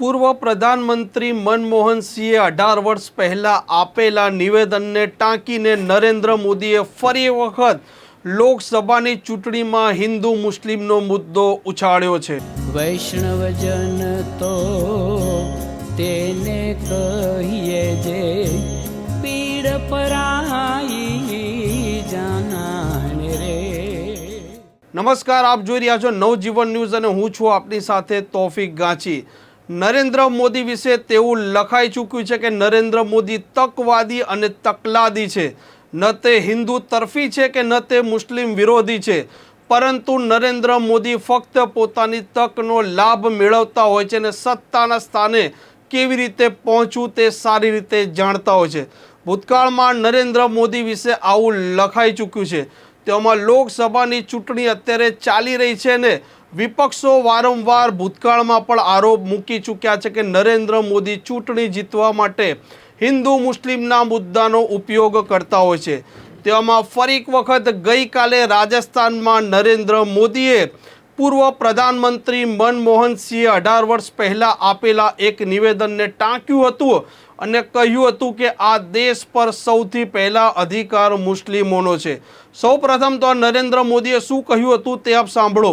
પૂર્વ પ્રધાનમંત્રી મનમોહન સિંહે અઢાર વર્ષ પહેલાં આપેલા નિવેદનને ટાંકીને નરેન્દ્ર મોદીએ ફરી વખત લોકસભાની ચૂંટણીમાં હિન્દુ મુસ્લિમનો મુદ્દો ઉછાળ્યો છે. વૈષ્ણવજન તો તેને કહીએ જે પીડ પરાઈ નમસ્કાર આપ જોઈ રહ્યા છો નવજીવન ન્યૂઝ અને હું છું આપની સાથે તોફિક ગાંચી. નરેન્દ્ર મોદી વિશે તેવું લખાઈ ચૂક્યું છે કે નરેન્દ્ર મોદી તકવાદી અને તકલાદી છે. ન તે હિન્દુ તરફી છે કે ન તે મુસ્લિમ વિરોધી છે. પરંતુ નરેન્દ્ર મોદી ફક્ત પોતાની તકનો લાભ મેળવતા હોય છે અને સત્તાના સ્થાને કેવી રીતે પહોંચવું તે સારી રીતે જાણતા હોય છે. ભૂતકાળમાં નરેન્દ્ર મોદી વિશે આવું લખાઈ ચૂક્યું છે. તેમાં લોકસભાની ચૂંટણી અત્યારે ચાલી રહી છે ને વિપક્ષો વારંવાર ભૂતકાળમાં પણ આરોપ મૂકી ચૂક્યા છે કે નરેન્દ્ર મોદી ચૂંટણી જીતવા માટે હિન્દુ મુસ્લિમના મુદ્દાનો ઉપયોગ કરતા હોય છે. તેવામાં ફરી એક વખત ગઈકાલે રાજસ્થાનમાં નરેન્દ્ર મોદીએ પૂર્વ પ્રધાનમંત્રી મનમોહન સિંહે અઢાર વર્ષ પહેલાં આપેલા એક નિવેદનને ટાંક્યું હતું અને કહ્યું હતું કે આ દેશ પર સૌથી પહેલા અધિકાર મુસ્લિમોનો છે. સૌ પ્રથમ તો નરેન્દ્ર મોદીએ શું કહ્યું હતું તે આપ સાંભળો.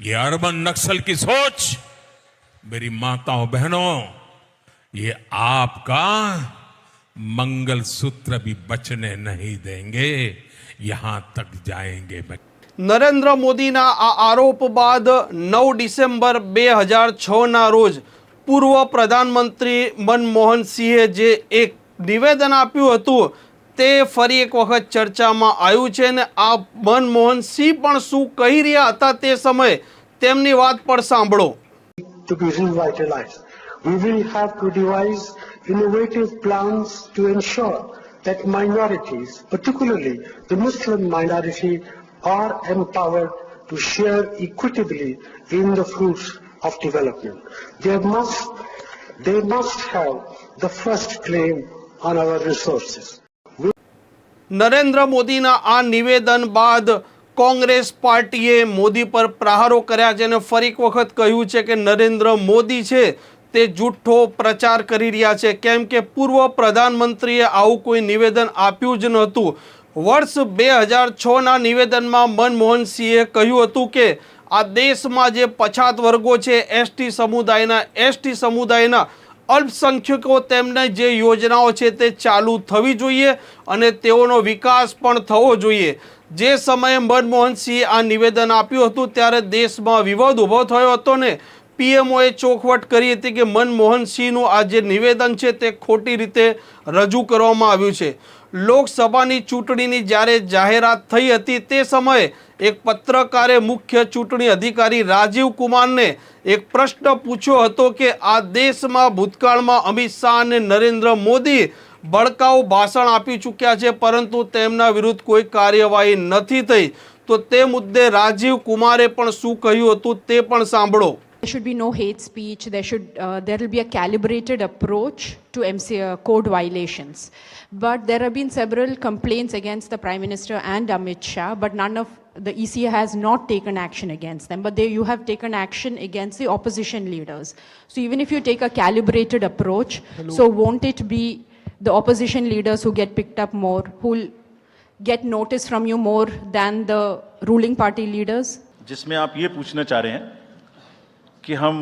ये अर्बन नक्सल की सोच मेरी माताओं बहनों ये आपका मंगल सूत्र भी बचने नहीं देंगे यहां तक जाएंगे मैं નરેન્દ્ર મોદીના આ આરોપ બાદ નવ ડિસેમ્બર બે હજાર છના રોજ પૂર્વ પ્રધાનમંત્રી મનમોહન સિંહે જે એક નિવેદન આપ્યું હતું તે ફરી એક વખત ચર્ચામાં આવ્યું છે ને આ મનમોહન સિંહ પણ શું કહી રહ્યા હતા તે સમયે તેમની વાત પણ સાંભળો to be revitalized. We will have to devise innovative plans to ensure that minorities, particularly the Muslim minority, are empowered to share equitably in the fruits of development. They must, they must have the first claim on our resources. Narendra મોદીના આ નિવેદન બાદ કોંગ્રેસ પાર્ટીએ મોદી પર પ્રહારો કર્યા છે અને ફરી વખત કહ્યું છે કે નરેન્દ્ર મોદી છે તે જૂઠો પ્રચાર કરી રહ્યા છે. કેમ કે પૂર્વ પ્રધાનમંત્રીએ આવું કોઈ નિવેદન આપ્યું જ નહોતું. વર્ષ બે હજાર છના નિવેદનમાં મનમોહન સિંહે કહ્યું હતું કે, આ દેશમાં જે પછાત વર્ગો છે, એસટી સમુદાયના એસટી સમુદાયના અલ્પસંખ્યકો તેમને જે યોજનાઓ છે તે ચાલુ થવી જોઈએ અને તેઓનો વિકાસ પણ થવો જોઈએ. જે સમયે મનમોહનસિંહે આ નિવેદન આપ્યું હતું ત્યારે દેશમાં વિવાદ ઊભો થયો હતો ને પીએમઓએ ચોખવટ કરી હતી કે મનમોહન સિંહનું આ જે નિવેદન છે તે ખોટી રીતે રજૂ કરવામાં આવ્યું છે. લોકસભાની ચૂંટણીની જ્યારે જાહેરાત થઈ હતી તે સમયે એક પત્રકારે મુખ્ય ચૂંટણી અધિકારી રાજીવ કુમારને એક પ્રશ્ન પૂછ્યો હતો કે, આ દેશમાં ભૂતકાળમાં અમિત શાહ અને નરેન્દ્ર મોદી ભડકાઉ ભાષણ આપી ચૂક્યા છે, પરંતુ તેમના વિરુદ્ધ કોઈ કાર્યવાહી નથી થઈ. તો તે મુદ્દે રાજીવ કુમારે પણ શું કહ્યું હતું તે પણ સાંભળો. There should be no hate speech. There should uh, there will be a calibrated approach to MC uh, code violations. But there have been several complaints against the Prime Minister and Amit Shah, but none of the ECA has not taken action against them. But they, you have taken action against the opposition leaders. So even if you take a calibrated approach, so won't it be the opposition leaders who get picked up more, who'll get notice from you more than the ruling party leaders? जिसमें आप ये पूछना चाह रहे हैं कि हम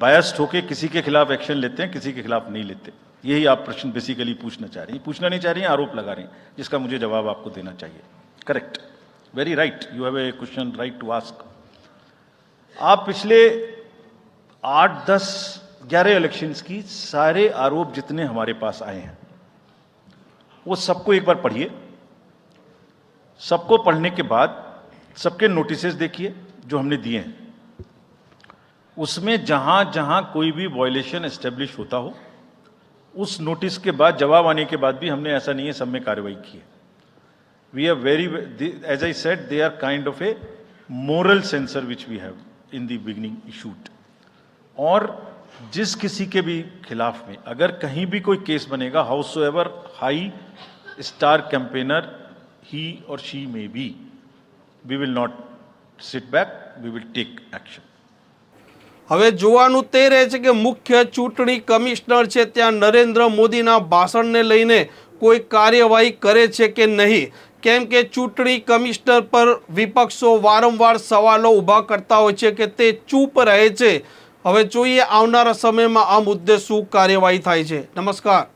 biased होके किसी के खिलाफ एक्शन लेते हैं, किसी के खिलाफ नहीं लेते। यही आप प्रश्न बेसिकली पूछना चाह रही हैं। पूछना नहीं चाह रही हैं, आरोप लगा रही हैं, जिसका मुझे जवाब आपको देना चाहिए। Correct very right you have a question right to ask आप पिछले आठ, दस, ग्यारह इलेक्शंस की सारे आरोप जितने हमारे पास आए हैं, वो सबको एक बार पढ़िए। सबको पढ़ने के बाद सबके नोटिसेस देखिए, जो हमने दिए हैं। उसमें जहाँ जहाँ कोई भी वॉयलेशन एस्टेब्लिश होता हो, उस नोटिस के बाद, जवाब आने के बाद भी हमने ऐसा नहीं है, सब में कार्रवाई की है। We are very as I set they are kind of a moral censor which we have in the beginning issued और जिस किसी के भी खिलाफ में, अगर कहीं भी कोई केस बनेगा howsoever high star campaigner he और she may be we will not sit back we will take action હવે જોવાનું તે રહે છે કે મુખ્ય ચૂંટણી કમિશનર છે ત્યાં નરેન્દ્ર મોદીના ભાષણને લઈને કોઈ કાર્યવાહી કરે છે કે નહીં? કેમ કે ચૂંટણી કમિશનર પર વિપક્ષો વારંવાર સવાલો ઊભા કરતા હોય છે કે તે ચૂપ રહે છે. હવે જોઈએ આવનારા સમયમાં આ મુદ્દે શું કાર્યવાહી થાય છે. નમસ્કાર.